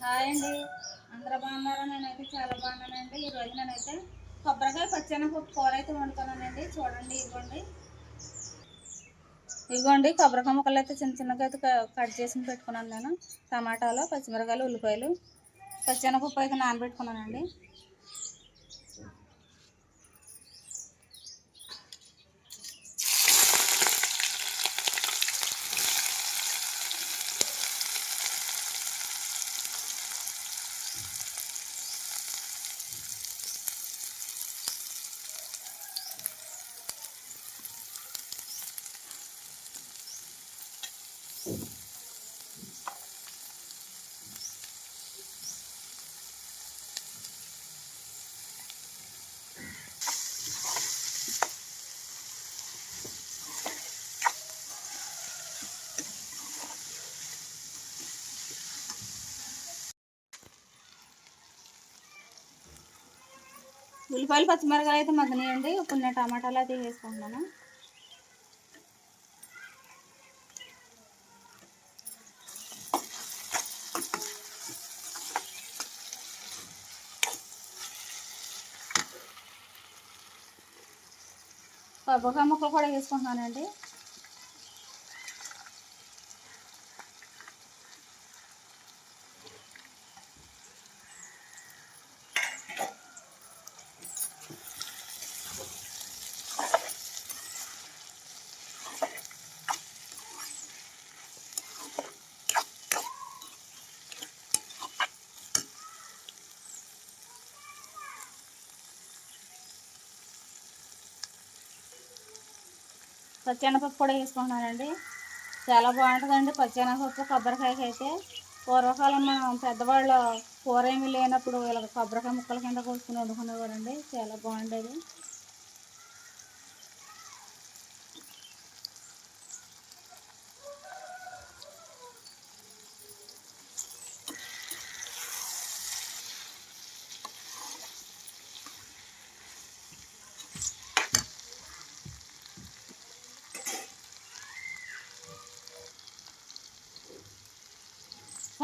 Hi అండి. అందరూ బాగున్నారా? నేనైతే చాలా బాగున్నానండి. ఈరోజు నేనైతే కొబ్బరికాయ పచ్చెనపప్పు కూర అయితే వండుకున్నానండి చూడండి ఇవ్వండి. ఇవ్వండి కొబ్బరికాయ ముక్కలు అయితే చిన్న చిన్నగా అయితే క- కట్ చేసి పెట్టుకున్నాను నేను. టమాటాలు పచ్చిమిరకాయలు ఉల్లిపాయలు. పచ్చెనపప్పు అయితే నానబెట్టుకున్నానండి. ఉల్లిపాయలు పచ్చిమిరకాయలు అయితే మగ్గనియండి. ఇప్పుడు నేను టమాటాలు అయితే వేసుకుంటున్నాను. కొబ్బరికాయ ముక్కలు కూడా వేసుకుంటున్నానండి. పచ్చెనపప్పు కూడా వేసుకుంటున్నానండి. చాలా బాగుంటుందండి. పచ్చెనపప్పు కొబ్బరికాయకి అయితే పూర్వకాలం మనం పెద్దవాళ్ళు కూర ఏమీ లేనప్పుడు ఇలా కొబ్బరికాయ ముక్కల కింద కోసుకుని వండుకునేవారండి. చాలా బాగుండేది.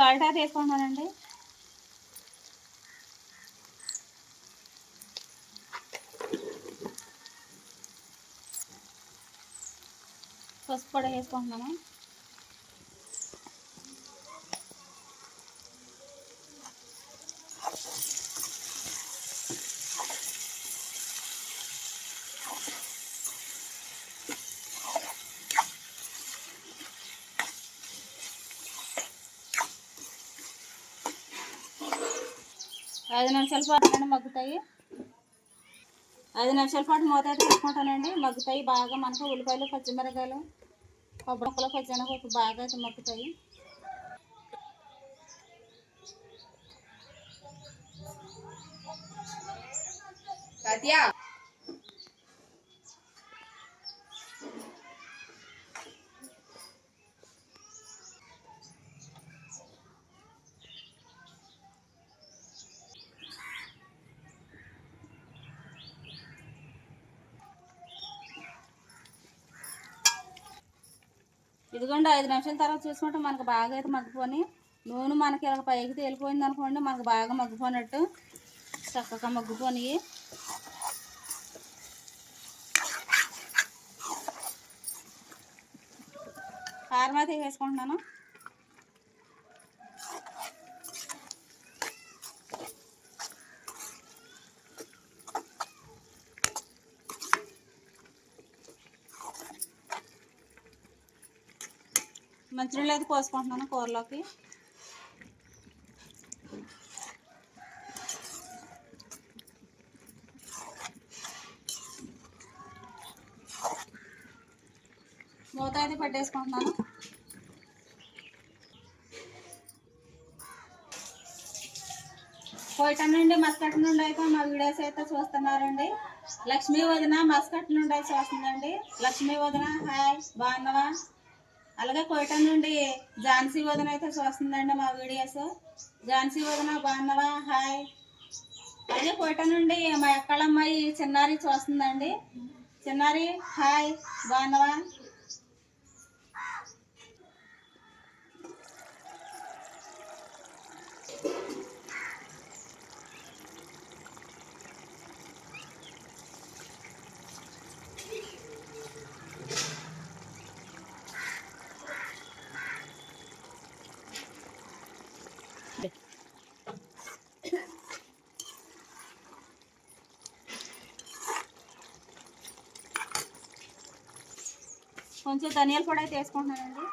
సాల్ట్ అది వేసుకుంటున్నానండి పసుపు కూడా వేసుకుంటున్నాను ఐదు నిమిషాల పాటు అండి మగ్గుతాయి. ఐదు నిమిషాల పాటు మూత అయితే తీసుకుంటానండి మగ్గుతాయి బాగా మనకు ఉల్లిపాయలు పచ్చిమిరకాయలు కొబ్బరి ముక్కలు పచ్చెనపప్పు బాగా అయితే మగ్గుతాయి. సత్యా. ఇదిగోండి ఐదు నిమిషాల తర్వాత చూసుకుంటే మనకు బాగా అయితే మగ్గిపోయి నూనె మనకి ఇలా పైకి తేలిపోయింది అనుకోండి మనకు బాగా మగ్గిపోయినట్టు చక్కగా మగ్గిపోయి కారం అయితే వేసుకుంటున్నాను. మంచినీళ్ళు అయితే పోసుకుంటున్నాను కూరలోకి. మూత అయితే పెట్టేసుకుంటున్నాను. కోయట నుండి మస్కట్ నుండి అయితే మా వీడియోస్ అయితే చూస్తున్నారండి. లక్ష్మీ వదిన మస్కట్ నుండి అయితే చూస్తుందండి లక్ష్మీ వదిన హాయ్ బాగున్నావా? అలాగే కోయట నుండి ఝాన్సీ వదన అయితే చూస్తుందండి మా వీడియోస్. ఝాన్సీ వదన బాగున్నావా? హాయ్. అలాగే కోయట నుండి మా ఎక్కడమ్మాయి చిన్నారి చూస్తుందండి. చిన్నారి హాయ్. బాగున్నావా? కొంచెం ధనియాల పొడి అయితే వేసుకుంటున్నానండి.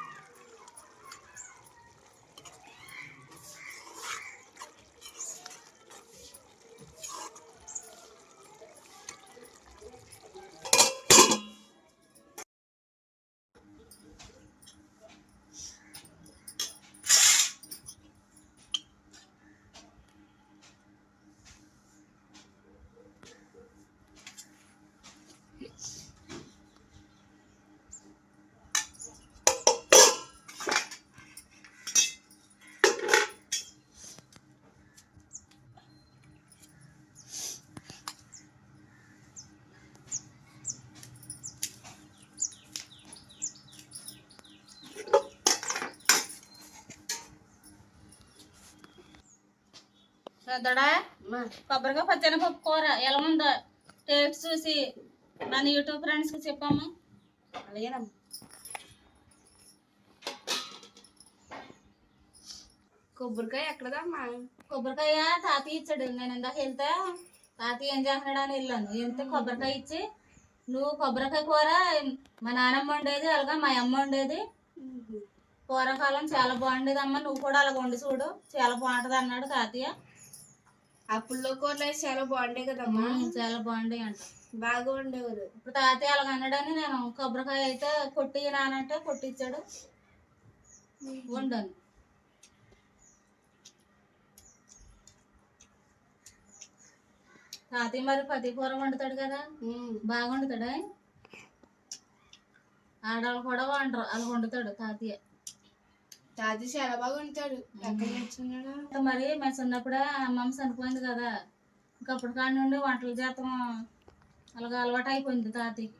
శ్రద్ధడా? కొబ్బరిగా పచ్చనిపప్పు కూర. ఎలా ఉందో? టేస్ట్ చూసి మన యూట్యూబ్ ఫ్రెండ్స్కి చెప్పమ్మా. అలాగేనమ్మా. కొబ్బరికాయ ఎక్కడదమ్మా? కొబ్బరికాయ తాతయ్య ఇచ్చాడు. నేను ఇందాక వెళ్తే తాతయ్య ఏం చేస్తున్నాడు అని వెళ్ళాను. వెళ్తే కొబ్బరికాయ ఇచ్చి? నువ్వు కొబ్బరికాయ కూర మా నాన్నమ్మ వండేది అలాగా మా అమ్మ వండేది. పూర్వకాలం చాలా బాగుండేది అమ్మ నువ్వు కూడా అలా వండి చూడు. చాలా బాగుంటది అన్నాడు తాతయ్య. అప్పుల్లో కూరలు అయితే చాలా బాగుండే కదమ్మా. చాలా బాగుండే అంట. బాగా ఉండేవారు ఇప్పుడు తాతయ్య అలాగ అన్నాడని నేను కొబ్బరికాయ అయితే కొట్టి నానంటే కొట్టించాడు వండాను. తాతయ్య మరి పతి కూర వండుతాడు కదా? బాగా వండుతాడా? ఆడవాళ్ళు కూడా వండరు అలా వండుతాడు తాతయ్య. తాత చాలా బాగా ఉంటాడు మరి మేము చిన్నప్పుడే అమ్మమ్మ చనిపోయింది కదా. ఇంకా అప్పటి కాడి నుండి వంటలు చేస్తాం అలాగా అలవాటు అయిపోయింది తాతయ్యకి.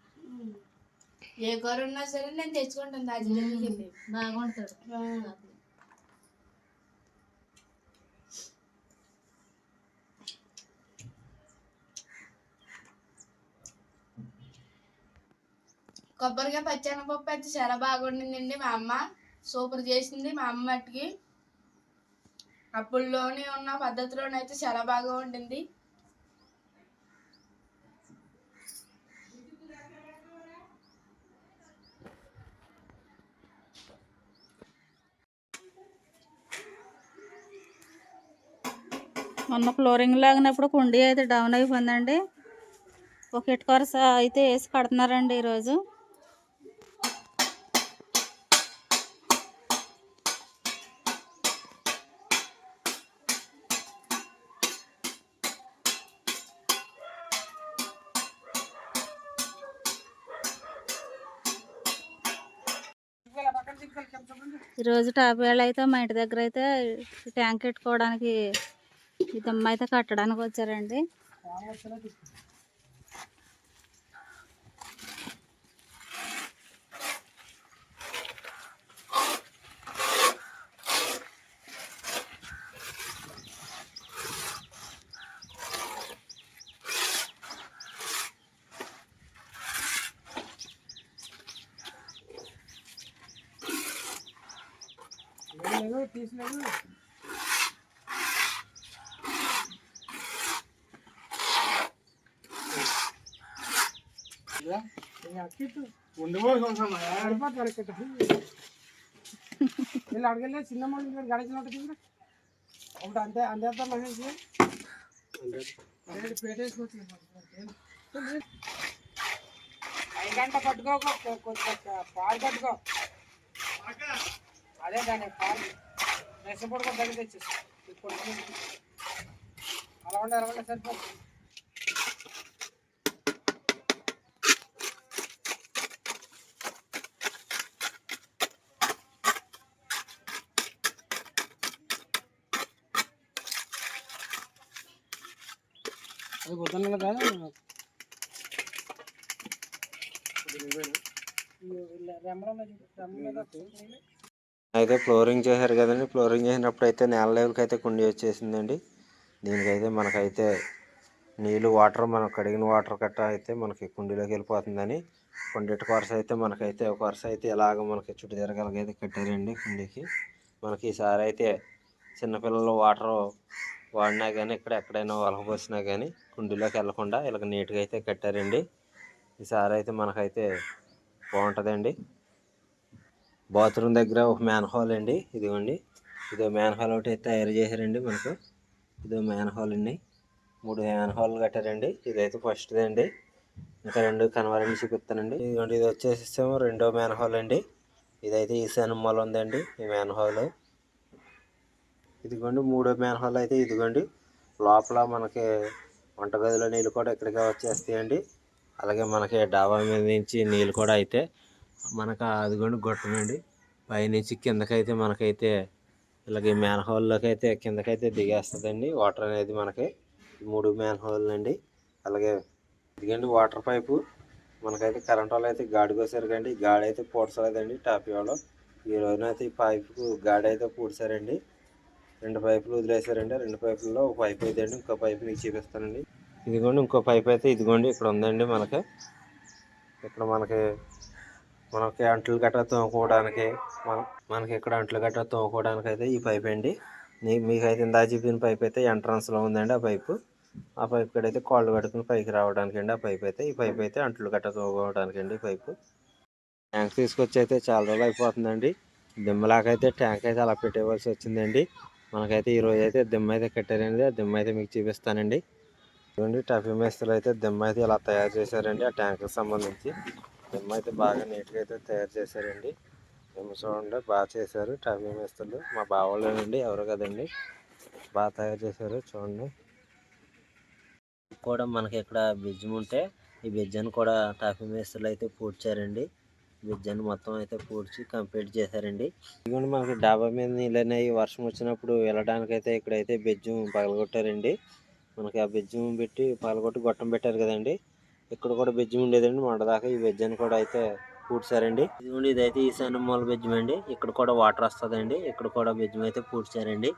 ఏ కూర ఉన్నా సరే నేను తెచ్చుకుంటాను తాజీ దగ్గరికి వెళ్ళి బాగా వండుతాడు తాతయ్య కొబ్బరికాయ పచ్చెనపప్పు అయితే చాలా బాగా వండిందండి మా అమ్మ. సూపర్ చేసింది మా అమ్మటికి అప్పుల్లోనే ఉన్న పద్ధతిలోనైతే చాలా బాగా ఉండింది. మొన్న ఫ్లోరింగ్ లాగినప్పుడు కుండీ అయితే డౌన్ అయిపోయిందండి. ఒక ఇటుకొరస అయితే వేసి కడుతున్నారండి ఈరోజు. ఈరోజు టాప్ వేళ అయితే మా ఇంటి దగ్గర అయితే ట్యాంక్ పెట్టుకోవడానికి ఈ దమ్మ అయితే కట్టడానికి వచ్చారండి. लगे पीस लगे ಇಲ್ಲಿ ಅಡ್ಗೆಲ್ಲ ಚಿನ್ನ ಮಾಡಿ ಗಾಡಿ ನೋಡ್ತಿದ್ರೆ ಒಟ್ಟು ಅಂದೆ ಅಂದೆ ಅಂತ ಮಹೇಶ್ಗೆ ಪೇಟೆ ಐದು ಗಂಟೆ ಕಟ್ಕೋ ಪಾಲ್ ಕಟ್ಕೋ ಅದೇ ತಾನೆ ಪಾಲ್ రసం పడుకో దగ్గర తెచ్చేసి ఇప్పుడు అలా ఉండే అలా ఉండే సరిపోతుంది అది పొద్దున్న కాదు రెమ్మలో రెమ్మలో అయితే ఫ్లోరింగ్ చేశారు కదండి. ఫ్లోరింగ్ చేసినప్పుడు అయితే నేల లెవెల్కి అయితే కుండి వచ్చేసిందండి. దీనికైతే మనకైతే నీళ్ళు వాటర్ మనం కడిగిన వాటర్ కట్ట అయితే మనకి కుండీలోకి వెళ్ళిపోతుందని కొండెట్టు కొరస అయితే మనకైతే ఒక వరుస అయితే ఇలాగ మనకి చుట్టు తిరగలకైతే కట్టారండి కుండీకి. మనకి ఈసారి అయితే చిన్నపిల్లలు వాటర్ వాడినా కానీ ఇక్కడ ఎక్కడైనా వలకపోసినా కానీ కుండీలోకి వెళ్ళకుండా ఇలాగ నీట్గా అయితే కట్టారండి. ఈసారి అయితే మనకైతే బాగుంటుందండి. బాత్రూమ్ దగ్గర ఒక మ్యాన్ హాల్ అండి. ఇదిగోండి. ఇదో మ్యాన్ హాల్ ఒకటి అయితే తయారు చేశారండి మనకు. ఇదో మ్యాన్ హాల్ అండి. మూడు మ్యాన్ హాల్ కట్టారండి. ఇదైతే ఫస్ట్ది అండి. ఇంకా రెండు కనవరండి చూపిస్తానండి. ఇదిగోండి ఇది వచ్చేసేమో రెండో మ్యాన్ హాల్ అండి. ఇదైతే ఈశాన్ మూల ఉందండి ఈ మ్యాన్ హాల్. ఇదిగోండి మూడో మ్యాన్ హాల్ అయితే ఇదిగోండి. లోపల మనకి వంటగదిలో నీళ్ళు కూడా ఇక్కడికే వచ్చేస్తాయండి. అలాగే మనకి డాబా మీద నుంచి నీళ్ళు కూడా అయితే మనకు అదిగోండి గొట్టనండి. పైనుంచి కిందకైతే మనకైతే ఇలాగే మ్యాన్ హోల్లోకి అయితే కిందకైతే దిగేస్తుందండి వాటర్ అనేది మనకి. మూడు మ్యాన్ హోల్ అండి అలాగే ఇదిగండి వాటర్ పైపు. మనకైతే కరెంట్ వాళ్ళు అయితే గాడి కోసారు కండి గాడి అయితే పూడ్చలేదండి టాప్ వాళ్ళు ఈ రోజున అయితే ఈ పైపుకు గాడి అయితే పూడ్చారండి. రెండు పైపులు వదిలేసారండి. రెండు పైపుల్లో ఒక పైపు అయితే అండి ఇంకో పైపు మీకు చూపిస్తానండి. ఇదిగోండి ఇంకో పైప్ అయితే ఇదిగోండి ఇక్కడ ఉందండి మనకి. ఇక్కడ మనకి మనకి అంట్లు గట్రా తోముకోవడానికి మన మనకి ఇక్కడ అంట్లు గట్రా తోముకోవడానికి అయితే ఈ పైప్ అండి. మీకైతే ఇందా చెప్పిన పైప్ అయితే ఎంట్రన్స్లో ఉందండి ఆ పైపు. ఆ పైప్ కడైతే అయితే కాళ్ళు కట్టుకుని పైకి రావడానికి అండి ఆ పైప్ అయితే. ఈ పైప్ అయితే అంట్లు గట్రా తోముకోవడానికి అండి పైపు. ట్యాంక్ తీసుకొచ్చి అయితే చాలా రోజులు అయిపోతుందండి. దిమ్మలాకైతే ట్యాంక్ అయితే అలా పెట్టేవలసి వచ్చిందండి. మనకైతే ఈ అయితే దిమ్మ అయితే కట్టారండి. ఆ దిమ్మ అయితే మీకు చూపిస్తానండి. చూడండి టఫీ మేస్తులు అయితే దిమ్మ అయితే ఇలా తయారు చేశారండి ఆ ట్యాంక్కి సంబంధించి. దిమ్మ అయితే బాగా నీట్గా అయితే తయారు చేశారండి. దిమ్మ చూడండి బాగా చేశారు. టమీ మేస్తులు మా బావలేనండి ఎవరు కదండి? బాగా తయారు చేశారు చూడండి. కూడా మనకి ఇక్కడ బిజ్జం ఉంటే ఈ బిజ్జాన్ని కూడా టాఫీ మేస్తులు అయితే పూడ్చారండి. బిజ్జాన్ని మొత్తం అయితే పూడ్చి కంప్లీట్ చేశారండి. ఇదిగోండి మనకి డాబా మీద నీళ్ళు అనేవి వర్షం వచ్చినప్పుడు వెళ్ళడానికి అయితే ఇక్కడైతే బెజ్జం పగలగొట్టారండి. మనకి ఆ బెజ్జం పెట్టి పగలగొట్టి గొట్టం పెట్టారు కదండి. ఇక్కడ కూడా బెజ్జం ఉండేదండి మొన్నదాకా ఈ బెజ్జను కూడా అయితే పూడ్చారండి. ఇదిగోండి ఇదైతే ఈశాన్య మూల బెజ్జం అండి. ఇక్కడ కూడా వాటర్ వస్తుందండి. ఇక్కడ కూడా బెజ్జం అయితే పూడ్చారండి.